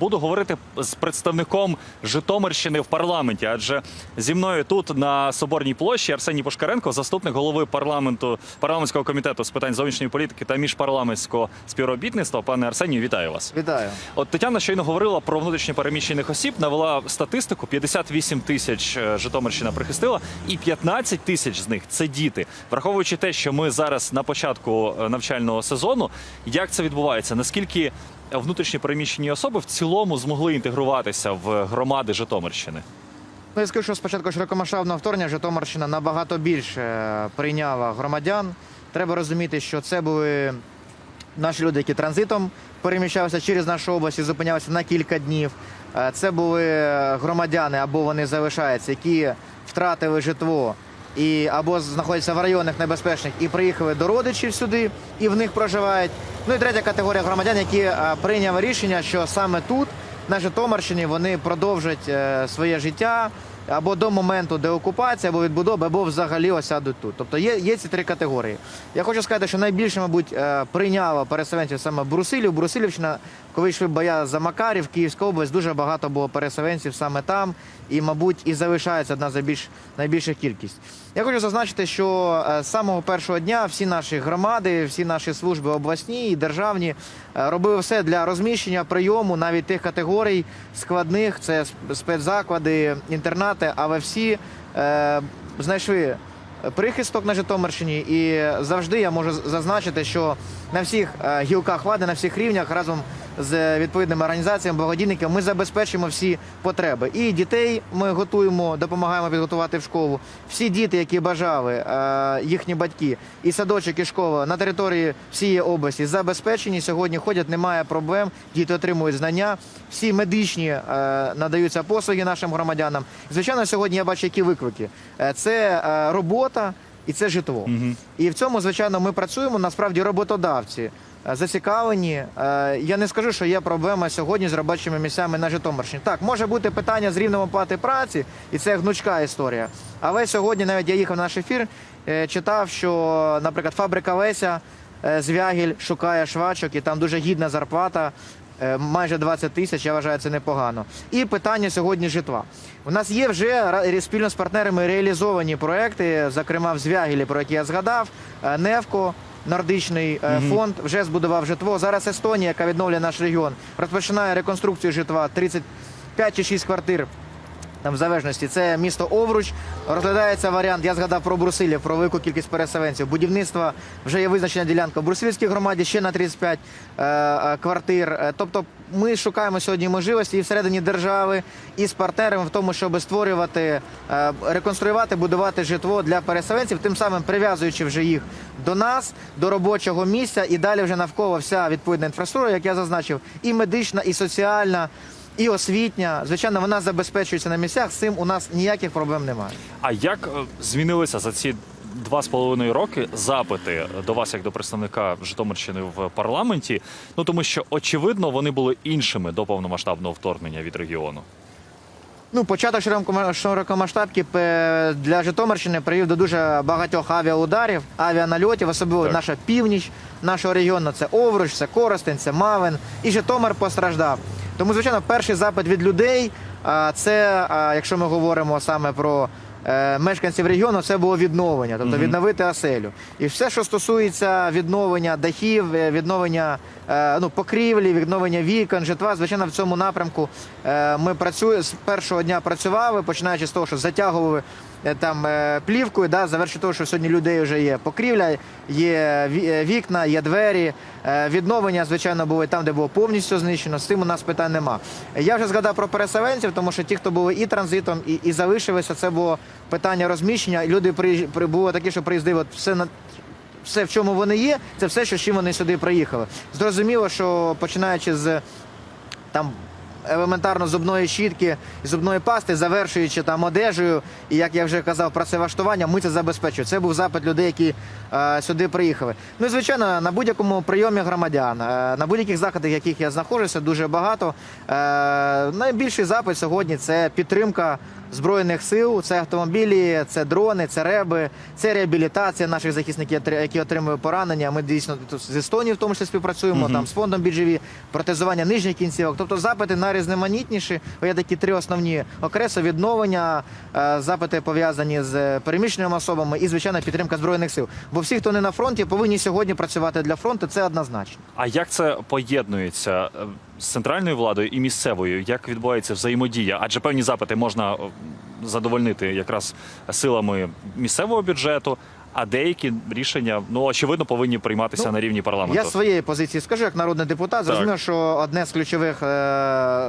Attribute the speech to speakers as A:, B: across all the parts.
A: Буду говорити з представником Житомирщини в парламенті, адже зі мною тут на Соборній площі Арсеній Пушкаренко, заступник голови парламенту парламентського комітету з питань зовнішньої політики та міжпарламентського співробітництва. Пане Арсенію, вітаю вас.
B: Вітаю.
A: От Тетяна щойно говорила про внутрішньо переміщених осіб, навела статистику: 58 тисяч е, Житомирщина прихистила, і 15 тисяч з них це діти. Враховуючи те, що ми зараз на початку е, навчального сезону, як це відбувається? Наскільки внутрішньо переміщені особи в цілому змогли інтегруватися в громади Житомирщини?
B: Ну, я скажу, що спочатку широкомасштабного вторгнення Житомирщина набагато більше е, прийняла громадян. Треба розуміти, що це були наші люди, які транзитом переміщалися через нашу область і зупинялися на кілька днів. Е, Це були громадяни або вони залишаються, які втратили житло і або знаходяться в районах небезпечних і приїхали до родичів сюди і в них проживають. Ну і третя категорія громадян, які прийняли рішення, що саме тут, на Житомирщині, вони продовжать е, своє життя або до моменту деокупації, або відбудови, або взагалі осядуть тут. Тобто є, є ці три категорії. Я хочу сказати, що найбільше, мабуть, е, прийняло переселенців саме Брусилів. Брусилівщина, коли йшли боя за Макарів, Київська область, дуже багато було переселенців саме там, і, мабуть, і залишається одна з більш найбільших кількість. Я хочу зазначити, що е, з самого першого дня всі наші громади, всі наші служби обласні і державні е, робили все для розміщення прийому навіть тих категорій складних, це спецзаклади, інтернати, але всі е, знайшли прихисток на Житомирщині, і завжди я можу зазначити, що на всіх е, гілках влади, на всіх рівнях разом з відповідними організаціями, благодійниками ми забезпечимо всі потреби. І дітей ми готуємо, допомагаємо підготувати в школу. Всі діти, які бажали, е, їхні батьки, і садочок, і школа на території всієї області забезпечені. Сьогодні ходять, немає проблем. Діти отримують знання. Всі медичні е, надаються послуги нашим громадянам. Звичайно, сьогодні я бачу, які виклики. Е, Це робота і це житло. І в цьому, звичайно, ми працюємо. Насправді роботодавці е, зацікавлені. Е, Я не скажу, що є проблема сьогодні з робочими місцями на Житомирщині. Так, може бути питання з рівнем оплати праці, і це гнучка історія. Але сьогодні, навіть я їхав на наш ефір, е, читав, що, наприклад, фабрика Леся Звягіль шукає швачок, і там дуже гідна зарплата. Е, Майже 20 тисяч, я вважаю, це непогано. І питання сьогодні житла. У нас є вже спільно з партнерами реалізовані проекти, зокрема в Звягілі, про які я згадав, е, Невко. Нордичний е, фонд вже збудував житло. Зараз Естонія, яка відновлює наш регіон, розпочинає реконструкцію житла 35 чи 6 квартир. Там в залежності це місто Овруч. Розглядається варіант. Я згадав про Брусилів, про велику кількість переселенців. Будівництво вже є визначена ділянка в Брусилівській громаді ще на 35 е, е, квартир. Е, Тобто ми шукаємо сьогодні можливості і всередині держави, і з партнерами в тому, щоб створювати, е, реконструювати, будувати житло для переселенців, тим самим прив'язуючи вже їх до нас, до робочого місця, і далі вже навколо вся відповідна інфраструктура, як я зазначив, і медична, і соціальна. І освітня, звичайно, вона забезпечується на місцях. З цим у нас ніяких проблем немає.
A: А як е, змінилися за ці два з половиною роки запити до вас, як до представника Житомирщини в парламенті? Ну тому що очевидно вони були іншими до повномасштабного вторгнення від регіону.
B: Ну, початок широкома- широкомасштабки для Житомирщини привів до дуже багатьох авіаударів, авіанальотів, особливо
A: Так.
B: наша північ нашого регіону. Це Овруч, це Коростень, це Мавин. І Житомир постраждав. Тому, звичайно, перший запит від людей це, якщо ми говоримо саме про е, мешканців регіону, це було відновлення, тобто відновити оселю. І все, що стосується відновлення дахів, е, відновлення е, ну, покрівлі, відновлення вікон, житла, звичайно, в цьому напрямку ми працюємо з першого дня працювали, починаючи з того, що затягували там е, плівкою, да, завершити того, що сьогодні людей вже є покрівля, є е, вікна, є двері. Е, Відновлення, звичайно, було і там, де було повністю знищено. З цим у нас питань нема. Я вже згадав про переселенців, тому що ті, хто були і транзитом, і, і залишилися, це було питання розміщення. Люди при було такі, що приїздили от все на все, в чому вони є, це все, що з чим вони сюди приїхали. Зрозуміло, що починаючи з там. Елементарно зубної щітки, зубної пасти, завершуючи там одежею, і як я вже казав, працевлаштування, ми це забезпечуємо. Це був запит людей, які е, сюди приїхали. Ну і звичайно, на будь-якому прийомі громадян, е, на будь-яких заходах, яких я знаходжуся, дуже багато. Е, найбільший запит сьогодні це підтримка збройних сил. Це автомобілі, це дрони, це реби, це реабілітація наших захисників, які отримують поранення. Ми дійсно тут з Естонії в тому числі співпрацюємо
A: Мгм.
B: там з фондом BGV, протезування нижніх кінцівок. Тобто запити найрізноманітніші. Є такі три основні окреси відновлення, е, запити пов'язані з переміщеними особами і звичайно підтримка збройних сил. Бо всі, хто не на фронті, повинні сьогодні працювати для фронту. Це однозначно.
A: А як це поєднується е, з центральною владою і місцевою? Як відбувається взаємодія? Адже певні запити можна е, задовольнити якраз силами місцевого бюджету, а деякі рішення, ну очевидно, повинні прийматися
B: Ну,
A: на рівні парламенту.
B: Я своєї позиції скажу, як народний депутат, зрозумів, що одне з ключових е,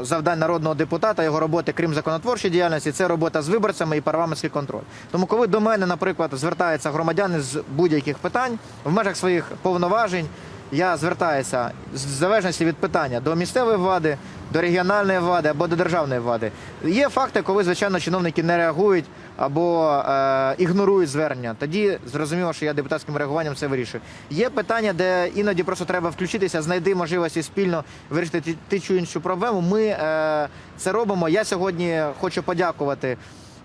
B: завдань народного депутата, його роботи, крім законотворчої діяльності, це робота з виборцями і парламентський контроль. Тому, коли до мене, наприклад, звертаються громадяни з будь-яких питань в межах своїх повноважень, я звертаюся в залежності від питання до місцевої влади, до регіональної влади або до державної влади. Є факти, коли звичайно чиновники не реагують або е, ігнорують звернення. Тоді зрозуміло, що я депутатським реагуванням це вирішую. Є питання, де іноді просто треба включитися, знайти можливості спільно вирішити ті чи іншу проблему. Ми е, це робимо. Я сьогодні хочу подякувати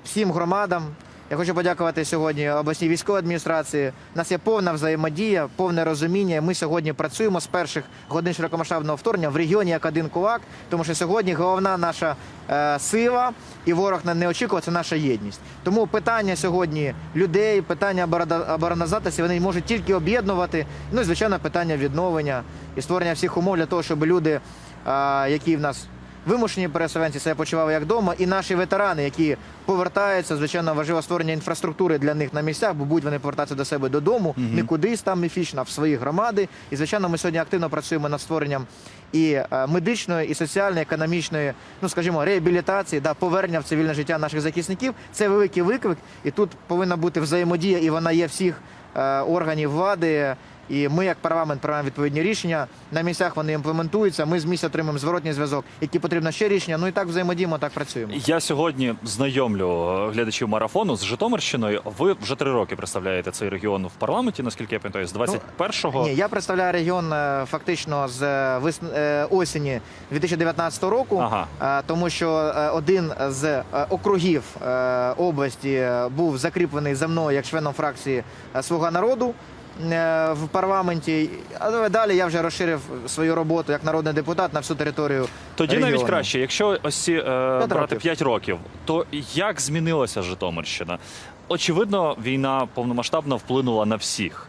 B: всім громадам. Я хочу подякувати сьогодні обласній військовій адміністрації. У нас є повна взаємодія, повне розуміння. Ми сьогодні працюємо з перших годин широкомасштабного вторгнення в регіоні як один кулак, тому що сьогодні головна наша е, сила і ворог не очікував, це наша єдність. Тому питання сьогодні людей, питання обороноздатності вони можуть тільки об'єднувати. Ну і звичайно, питання відновлення і створення всіх умов для того, щоб люди, е, які в нас вимушені переселенці себе почували як вдома, і наші ветерани, які повертаються, звичайно, важливо створення інфраструктури для них на місцях, бо будуть вони повертатися до себе додому, не кудись там міфічно, а в свої громади. І звичайно, ми сьогодні активно працюємо над створенням і е, медичної, і соціальної, економічної, ну скажімо, реабілітації, да, повернення в цивільне життя наших захисників. Це великий виклик, і тут повинна бути взаємодія, і вона є всіх е, органів влади. І ми, як парламент, приймаємо відповідні рішення. На місцях вони імплементуються. Ми з місця отримуємо зворотній зв'язок, які потрібно ще рішення. Ну і так взаємодіємо, так працюємо.
A: Я сьогодні знайомлю е, глядачів марафону з Житомирщиною. Ви вже три роки представляєте цей регіон в парламенті, наскільки я пам'ятаю, з 21-го.
B: Ні, я представляю регіон е, фактично з е, вис- е, осені 2019 року,
A: Ага.
B: тому що один з округів області був закріплений за мною як членом фракції Слуга народу. Е, В парламенті, але далі я вже розширив свою роботу як народний депутат на всю територію.
A: Тоді навіть краще, якщо ось ці е, брати
B: років.
A: 5 років, то як змінилася Житомирщина? Очевидно, війна повномасштабно вплинула на всіх.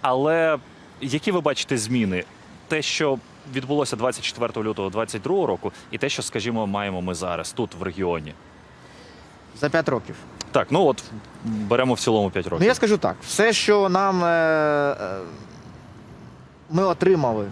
A: Але які ви бачите зміни? Те, що відбулося 24 лютого 2022 року, і те, що, скажімо, маємо ми зараз тут в регіоні.
B: за 5 років.
A: Так, ну от беремо в цілому 5
B: Ну я скажу так: все, що нам е, е, ми отримали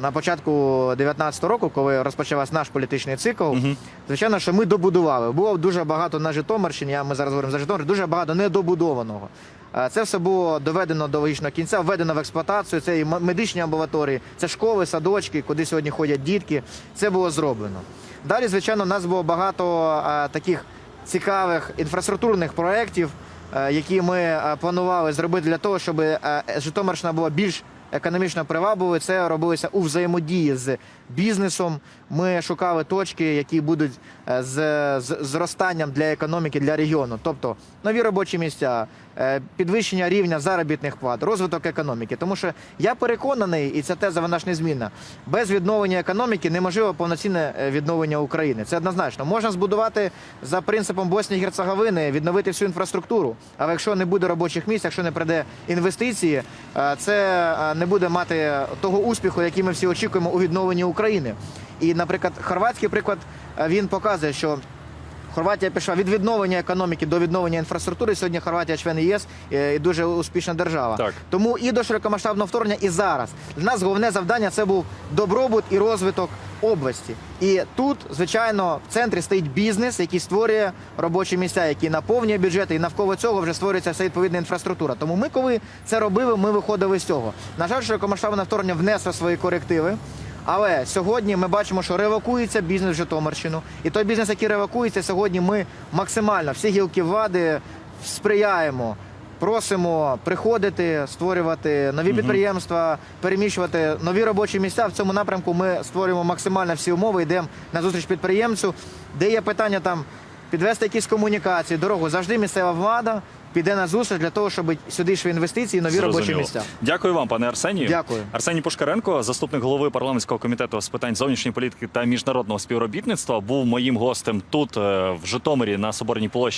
B: на початку 2019 року, коли розпочався наш політичний цикл,
A: Мгм.
B: звичайно, що ми добудували. Було дуже багато на Житомирщині, а ми зараз говоримо за Житомир, дуже багато недобудованого. Е, Це все було доведено до логічного кінця, введено в експлуатацію. Це і м- медичні амбулаторії, це школи, садочки, куди сьогодні ходять дітки. Це було зроблено. Далі, звичайно, у нас було багато е, таких цікавих інфраструктурних проєктів, е, які ми е, планували зробити для того, щоб е, Житомирщина була більш економічно привабливою. Це робилося у взаємодії з бізнесом. Ми шукали точки, які будуть е, з, зростанням для економіки для регіону, тобто нові робочі місця, е, підвищення рівня заробітних плат, розвиток економіки. Тому що я переконаний, і ця теза вона ж незмінна. Без відновлення економіки неможливо повноцінне е, відновлення України. Це однозначно. Можна збудувати за принципом Боснії Герцеговини, відновити всю інфраструктуру. Але якщо не буде робочих місць, якщо не прийде інвестиції, це не буде мати того успіху, який ми всі очікуємо у відновленні України. І, наприклад, хорватський приклад е, він показує, що Хорватія пішла від відновлення економіки до відновлення інфраструктури. Сьогодні Хорватія член ЄС е, і дуже успішна держава.
A: Так.
B: Тому і до широкомасштабного вторгнення, і зараз для нас головне завдання це був добробут і розвиток області. І тут, звичайно, в центрі стоїть бізнес, який створює робочі місця, який наповнює бюджети, і навколо цього вже створюється вся відповідна інфраструктура. Тому ми, коли це робили, ми виходили з цього. На жаль, широкомасштабне вторгнення внесло свої корективи. Але сьогодні ми бачимо, що ревакується бізнес в Житомирщину. І той бізнес, який ревакується, сьогодні ми максимально всі гілки влади сприяємо. Просимо приходити, створювати нові підприємства, переміщувати нові робочі місця. В цьому напрямку ми створюємо максимально всі умови, йдемо на зустріч підприємцю, де є питання там підвести якісь комунікації, дорогу. Завжди місцева влада піде на зустріч для того, щоб сюди йшли інвестиції, і нові робочі місця.
A: Дякую вам, пане Арсенію.
B: Дякую.
A: Арсеній Пушкаренко, заступник голови парламентського комітету з питань зовнішньої політики та міжнародного співробітництва, був моїм гостем тут, е, в Житомирі, на Соборній площі.